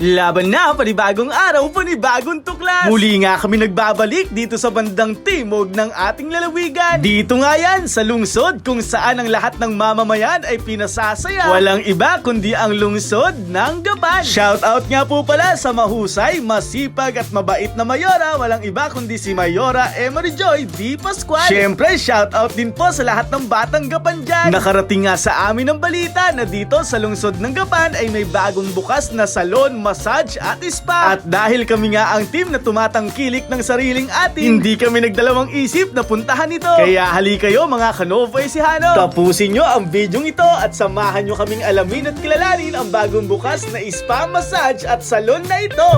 Laban na, panibagong araw, panibagong tuklas! Muli nga kami nagbabalik dito sa bandang timog ng ating lalawigan. Dito nga yan, sa lungsod kung saan ang lahat ng mamamayan ay pinasasaya. Walang iba kundi ang lungsod ng Gapan. Shoutout nga po pala sa mahusay, masipag at mabait na Mayora. Walang iba kundi si Mayora Emery Joy D. Pascual. Siyempre, shoutout din po sa lahat ng batang Gapan dyan. Nakarating nga sa amin ang balita na dito sa lungsod ng Gapan ay may bagong bukas na salon, massage at spa. At dahil kami nga ang team na tumatangkilik ng sariling atin, hindi kami nagdalawang isip na puntahan ito. Kaya hali kayo mga Kanovo Ecijano. Tapusin nyo ang videong ito at samahan nyo kaming alamin at kilalanin ang bagong bukas na spa, massage at salon na ito.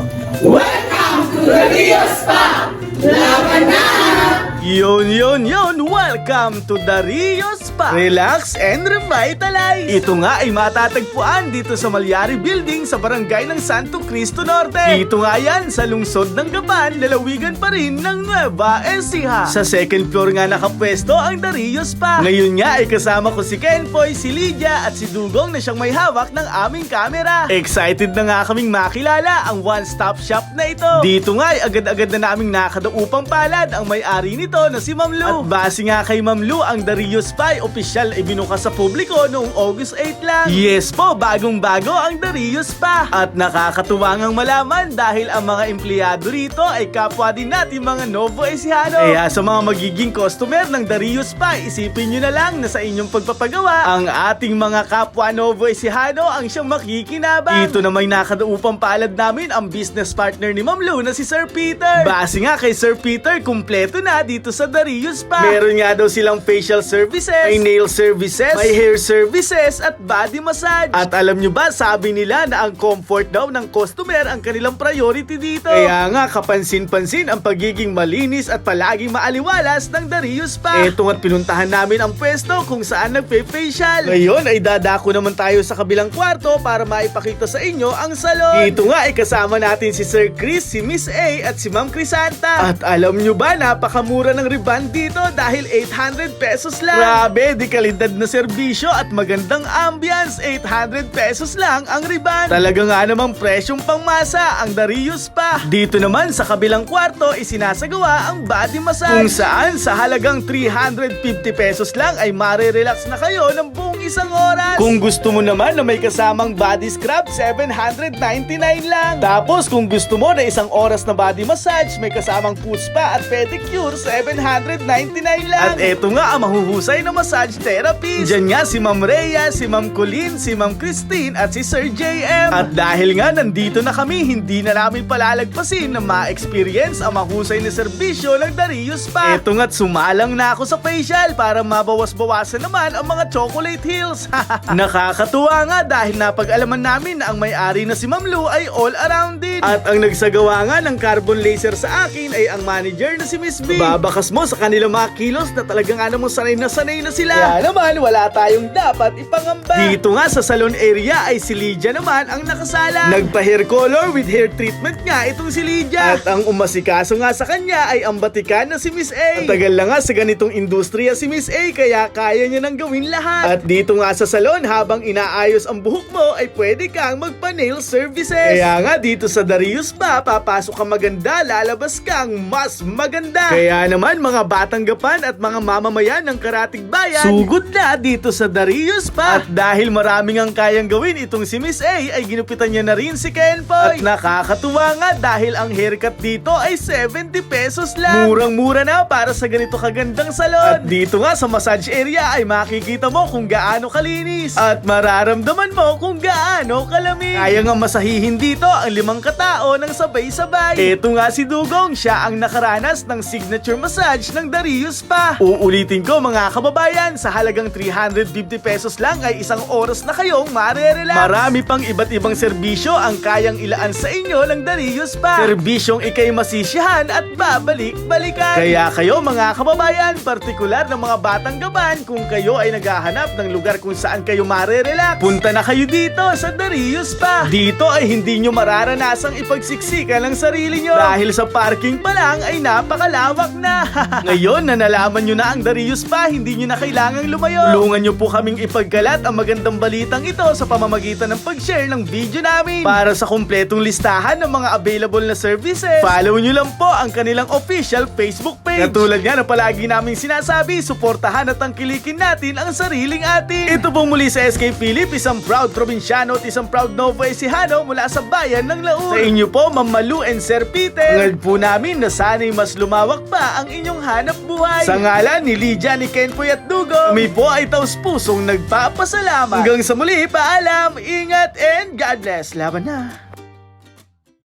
Yun, yun, yun! Welcome to the Rio Spa! Relax and revitalize! Ito nga ay matatagpuan dito sa Malyari Building sa barangay ng Santo Cristo Norte. Dito nga yan sa lungsod ng Gapan, lalawigan pa rin ng Nueva Ecija. Sa second floor nga nakapwesto ang The Rio Spa. Ngayon nga ay kasama ko si Kenpoy, si Lydia at si Dugong na siyang may hawak ng aming camera. Excited na nga kaming makilala ang one-stop shop na ito. Dito nga ay agad-agad na naming nakadaupang palad ang may-ari nito na si Ma'am Lu. At base nga kay Ma'am Lu, ang The Rio Spa ay opisyal ay binukas sa publiko noong August 8 lang. Yes po, bagong-bago ang The Rio Spa. At nakakatuwa ngang malaman dahil ang mga empleyado rito ay kapwa din natin mga Novo Ecijano. Kaya sa mga magiging customer ng The Rio Spa, isipin nyo na lang na sa inyong pagpapagawa, ang ating mga kapwa Novo Ecijano ang siyang makikinabang. Ito na may nakadaupang palad namin ang business partner ni Ma'am Lu na si Sir Peter. Base nga kay Sir Peter, kumpleto na dito sa The Rio Spa. Meron nga daw silang facial services, may nail services, may hair services, at body massage. At alam nyo ba, sabi nila na ang comfort daw ng customer ang kanilang priority dito. Kaya nga, kapansin-pansin ang pagiging malinis at palaging maaliwalas ng Rio Spa. Eto nga't pinuntahan namin ang pwesto kung saan nagpe-facial. Ngayon ay dadako naman tayo sa kabilang kwarto para maipakita sa inyo ang salon. Dito nga ay kasama natin si Sir Chris, si Miss A at si Ma'am Crisanta. At alam nyo ba, napakamura ng ribbon dito dahil 800 pesos lang. Grabe, di kalidad na serbisyo at magandang ambience. 800 pesos lang ang ribbon. Talaga nga namang presyong pangmasa ang Dario Spa. Dito naman sa kabilang kwarto isinasagawa ang body massage. Kung saan sa halagang 350 pesos lang ay mare-relax na kayo ng buong isang oras. Kung gusto mo naman na may kasamang body scrub, 799 lang. Tapos kung gusto mo na isang oras na body massage, may kasamang foot spa at pedicure, 799 lang. At eto nga ang mahuhusay na massage therapist. Diyan nga si Ma'am Rhea, si Ma'am Colleen, si Ma'am Christine at si Sir JM. At dahil nga nandito na kami, hindi na namin palalagpasin na ma-experience ang mahusay na serbisyo ng Dario Spa. Eto nga't sumalang na ako sa facial para mabawas-bawasan naman ang mga chocolate hills. Nakakatuwa nga dahil napag-alaman namin na ang may-ari na si Ma'am Lu ay all around din. At ang nagsagawa nga ng carbon laser sa akin ay ang manager na si Miss B. Babakas mo sa kanilang mga kilos na talaga nga namang sanay na sanay na sila. Kaya naman wala tayong dapat ipangamba. Dito nga sa salon area ay si Lydia naman ang nakasala. Nagpa-hair color with hair treatment nga itong si Lydia. At ang umasikaso nga sa kanya ay ang batikan na si Miss A. Ang tagal na nga sa ganitong industriya si Miss A kaya kaya niya nang gawin lahat. At dito nga sa salon habang inaayos ang buhok mo ay pwede kang magpa-nail services. Kaya nga dito sa Darius Spa papasok ka maganda lalabas kang mas maganda. Kaya naman mga batang gapan at mga mamamayan ng Karatig Bayan, sugod na dito sa Darius Spa. At dahil maraming ang kayang gawin itong si Miss A ay ginupitan niya na rin si Kenpoy. At nakakatuwa nga dahil ang haircut dito ay 70 pesos lang. Murang-mura na para sa ganito kagandang salon. At dito nga sa massage area ay makikita mo kung gaano kalinis. At mararamdaman mo kung gaano kalamig. Kaya nga masahihin dito ang limang katao ng sabay-sabay. Ito nga si Dugong, siya ang nakaranas ng signature massage ng Dario Spa. Uulitin ko mga kababayan, sa halagang 350 pesos lang ay isang oras na kayong marerelax. Marami pang iba't ibang serbisyo ang kayang ilaan sa inyo ng Dario Spa. Serbisyong ikay masisiyahan at babalik-balikan. Kaya kayo mga kababayan, partikular ng mga batang gaban, kung kayo ay naghahanap ng lugar kung saan kayo marerelax, punta na kayo dito sa Dario Spa. Dito ay hindi nyo mararanasang ipagsiksikan ang sarili nyo. Dahil sa parking pa lang ay napakalawak na. Ngayon na nalaman nyo na ang Darius pa, hindi nyo na kailangang lumayo. Tulungan nyo po kaming ipagkalat ang magandang balitang ito sa pamamagitan ng pag-share ng video namin. Para sa kumpletong listahan ng mga available na services, follow nyo lang po ang kanilang official Facebook page. Katulad nga na palagi naming sinasabi, suportahan at tangkilikin natin ang sariling atin. Ito pong muli sa SK Philip, isang proud probinsyano at isang proud Novo Ecijano mula sa bayan ng Laur. Sa inyo po, Ma'am Malu and Sir Peter. Ngad po namin na sana'y mas lumawak pa ang inyong hanap buhay. Sa ngalan ni Lydia, ni Kenpoy at Dugo, kami po ay taus pusong nagpapasalamat. Hanggang sa muli, paalam, ingat, and God bless. Laban na!